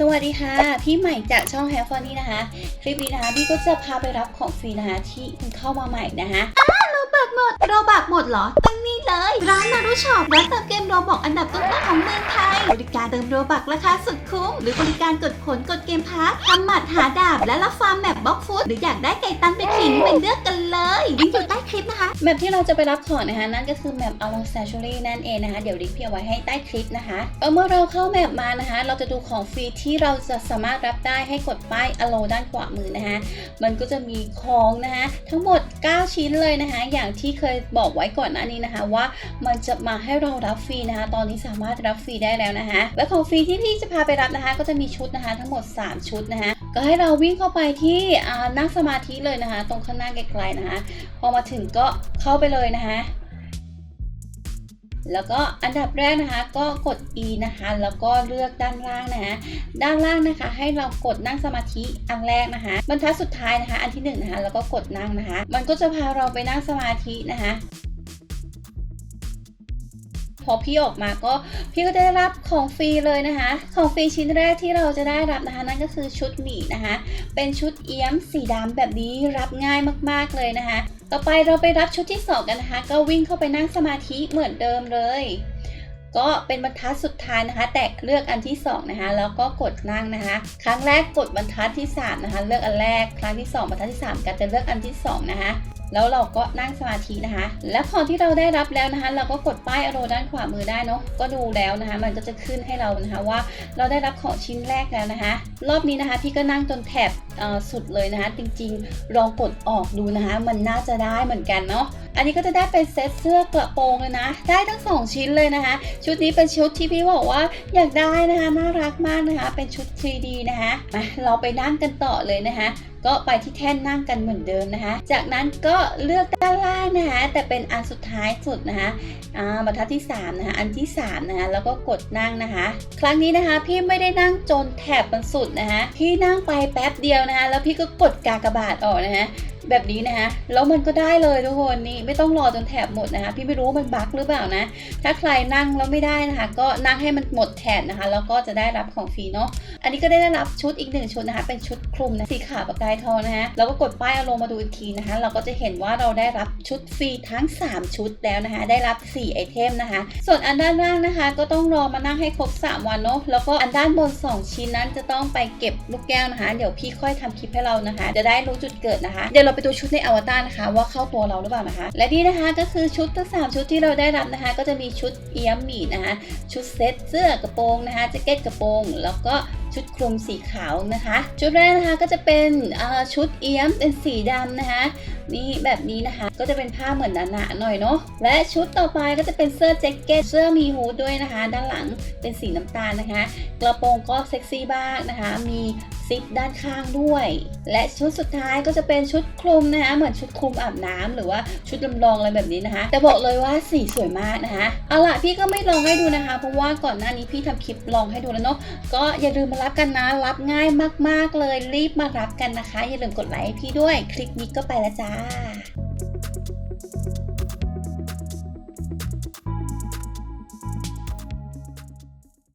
สวัสดีค่ะ พี่ใหม่จากช่อง h a v e Funny นะคะ คลิปนี้นะคะพี่ก็จะพาไปรับของฟรีนะคะที่เพิ่งเข้ามาใหม่นะคะโรบักหมดโรบักหมดเหรอตั้งนี่เลย ร้านนารุช็อปร้านเติมเกมโรบอกอันดับต้นๆของเมืองไทย บริการเติมโรบักราคาสุดคุ้ม หรือบริการกดผลกดเกมพาร์ททำหมัดหาดาบ และรับฟาร์มแมปบล็อกฟุตหรืออยากได้ไก่ตันไปขิงไปเลือกกันเลย แมปที่เราจะไปรับของนะคะ นั่นก็คือแมป Along Sanctuary นั่นเองนะคะ เดี๋ยวลิงก์พี่เอาไว้ให้ใต้คลิปนะคะเออเมื่อเราเข้าแมปมานะคะ เราจะดูของฟรีที่เราจะสามารถรับได้ให้กดป้าย Allow ด้านขวามือนะคะ มันก็จะมีของนะคะ ทั้งหมด 9 ชิ้นเลยนะคะ อย่างที่เคยบอกไว้ก่อนหน้านี้นะคะ ว่ามันจะมาให้เรารับฟรีนะคะ ตอนนี้สามารถรับฟรีได้แล้วนะคะ และของฟรีที่พี่จะพาไปรับนะคะ ก็จะมีชุดนะคะ ทั้งหมด 3 ชุดนะคะ ก็ให้เราวิ่งเข้าไปที่นั่งสมาธิเลยนะคะ ตรงข้างหน้าไกลๆนะคะ พอมาถึงก็เข้าไปเลยนะคะแล้วก็อันดับแรกนะคะก็กด E นะคะ แล้วก็เลือกด้านล่างนะคะ ด้านล่างนะคะ ให้เรากดนั่งสมาธิอันแรกนะคะ บรรทัดสุดท้ายนะคะ อันที่หนึ่งนะคะแล้วก็กดนั่งนะคะ มันก็จะพาเราไปนั่งสมาธินะคะ พอพี่ออกมาก็พี่ก็ได้รับของฟรีเลยนะคะ ของฟรีชิ้นแรกที่เราจะได้รับนะคะ นั่นก็คือชุดหมีนะคะ เป็นชุดเอี้ยมสีดำแบบนี้รับง่ายมากๆเลยนะคะ ต่อไปเราไปรับชุดที่ 2 กันนะคะ ก็วิ่งเข้าไปนั่งสมาธิเหมือนเดิมเลย ก็เป็นบรรทัดสุดท้ายนะคะ แต่เลือกอันที่ 2 นะคะ แล้วก็กดนั่งนะคะ ครั้งแรกกดบรรทัดที่ 3 นะคะ เลือกอันแรก ครั้งที่ 2บรรทัดที่ 3 กันจะเลือกอันที่ 2 นะคะ แล้วเราก็นั่งสมาธินะคะ และขอที่เราได้รับแล้วนะคะ เราก็กดป้ายอโรด้านขวามือได้เนาะก็ดูแล้วนะคะ มันก็จะขึ้นให้เรานะคะว่า เราได้รับของชิ้นแรกแล้วนะคะ รอบนี้นะคะพี่ก็นั่งจนแถบสุดเลยนะคะ จริงๆลองกดออกดูนะคะ มันน่าจะได้เหมือนกันเนาะอันนี้ก็จะได้เป็นเซตเสื้อกระโปรงเลยนะ ได้ทั้งสองชิ้นเลยนะคะ ชุดนี้เป็นชุดที่พี่บอกว่าอยากได้นะคะน่ารักมากนะคะ เป็นชุด 3D นะคะมาเราไปนั่งกันต่อเลยนะคะ ก็ไปที่แท่นนั่งกันเหมือนเดิมนะคะ จากนั้นก็เลือกด้านล่างนะคะแต่เป็นอันสุดท้ายสุดนะคะอ่าบรรทัดที่3นะคะอันที่3นะคะแล้วก็กดนั่งนะคะ ครั้งนี้นะคะพี่ไม่ได้นั่งจนแถบมันสุดนะคะพี่นั่งไปแป๊บเดียวนะคะแล้วพี่ก็กดกากบาทออกนะคะ แบบนี้นะคะแล้วมันก็ได้เลยทุกคนนี่ไม่ต้องรอจนแถบหมดนะคะ พี่ไม่รู้ว่ามันบั๊กหรือเปล่านะ ถ้าใครนั่งแล้วไม่ได้นะคะ ก็นั่งให้มันหมดแถบนะคะแล้วก็จะได้รับของฟรีเนาะอันนี้ก็ได้รับชุดอีกหนึ่งชุดนะคะ เป็นชุดคลุมนะสีขาวประกายทองนะคะแล้วก็กดป้ายเอาลงมาดูอีกทีนะคะ เราก็จะเห็นว่าเราได้รับชุดฟรีทั้ง 3 ชุดแล้วนะคะ ได้รับ 4 ไอเทมนะคะ ส่วนอันด้านล่างนะคะ ก็ต้องรอมานั่งให้ครบ 3 วันเนาะแล้วก็อันด้านบน 2 ชิ้นนั้นจะต้องไปเก็บลูกแก้วนะคะ เดี๋ยวพี่ค่อยทำคลิปให้เรานะคะ จะได้รู้จุดเกิดนะคะเดี๋ยวเราไปดูชุดในอวตารนะคะ ว่าเข้าตัวเราหรือเปล่านะคะ และนี่นะคะก็คือชุดทั้งสามชุดที่เราได้รับนะคะ ก็จะมีชุดเอี้ยมหมีนะคะ ชุดเซ็ตเสื้อกระโปรงนะคะแจ็คเก็ตกระโปรง แล้วก็ชุดคลุมสีขาวนะคะ ชุดแรกนะคะก็จะเป็นชุดเอี้ยมเป็นสีดำนะคะ นี่แบบนี้นะคะ ก็จะเป็นผ้าเหมือนหนาๆหน่อยเนาะและชุดต่อไปก็จะเป็นเสื้อแจ็คเก็ตเสื้อมีฮูดด้วยนะคะ ด้านหลังเป็นสีน้ำตาลนะคะ กระโปรงก็เซ็กซี่บ้างนะคะ มีซิปด้านข้างด้วย และชุดสุดท้ายก็จะเป็นชุดคลุมนะคะ เหมือนชุดคลุมอาบน้ำหรือว่าชุดลำลองอะไรแบบนี้นะคะ แต่บอกเลยว่าสีสวยมากนะคะเอาล่ะพี่ก็ไม่ลองให้ดูนะคะ เพราะว่าก่อนหน้านี้พี่ทำคลิปลองให้ดูแล้วเนาะก็อย่าลืมมารับกันนะรับง่ายมาก ๆเลยรีบมารับกันนะคะ อย่าลืมกดไลค์พี่ด้วยคลิปนี้ก็ไปแล้วจ้าค่ะ